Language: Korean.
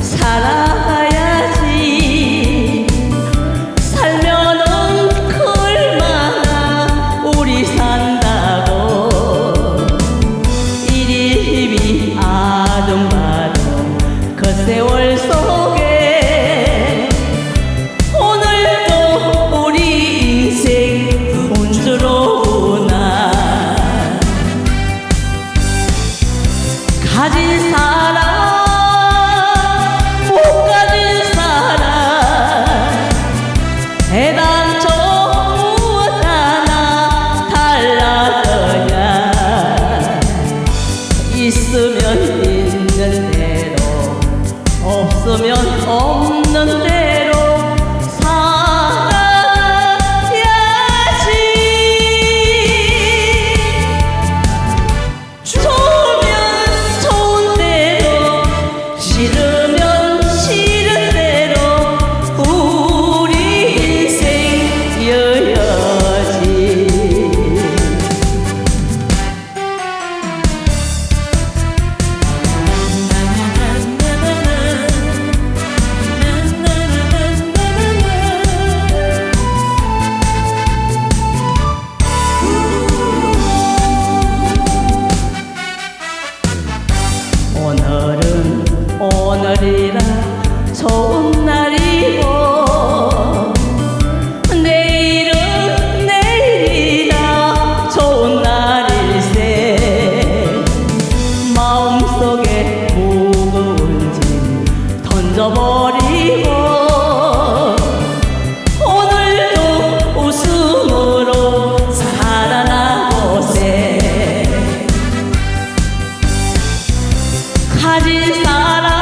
살아야지. 살면 얼마나 우리 산다고. 이리 힘이 아동바동 그 세월 속에 오늘도 우리 인생 혼주로구나. 가진 사람 오늘은 오늘이라 좋은 날이고 내일은 내일이라 좋은 날일세. 마음속에 무거운 짐 던져버리고 sin sala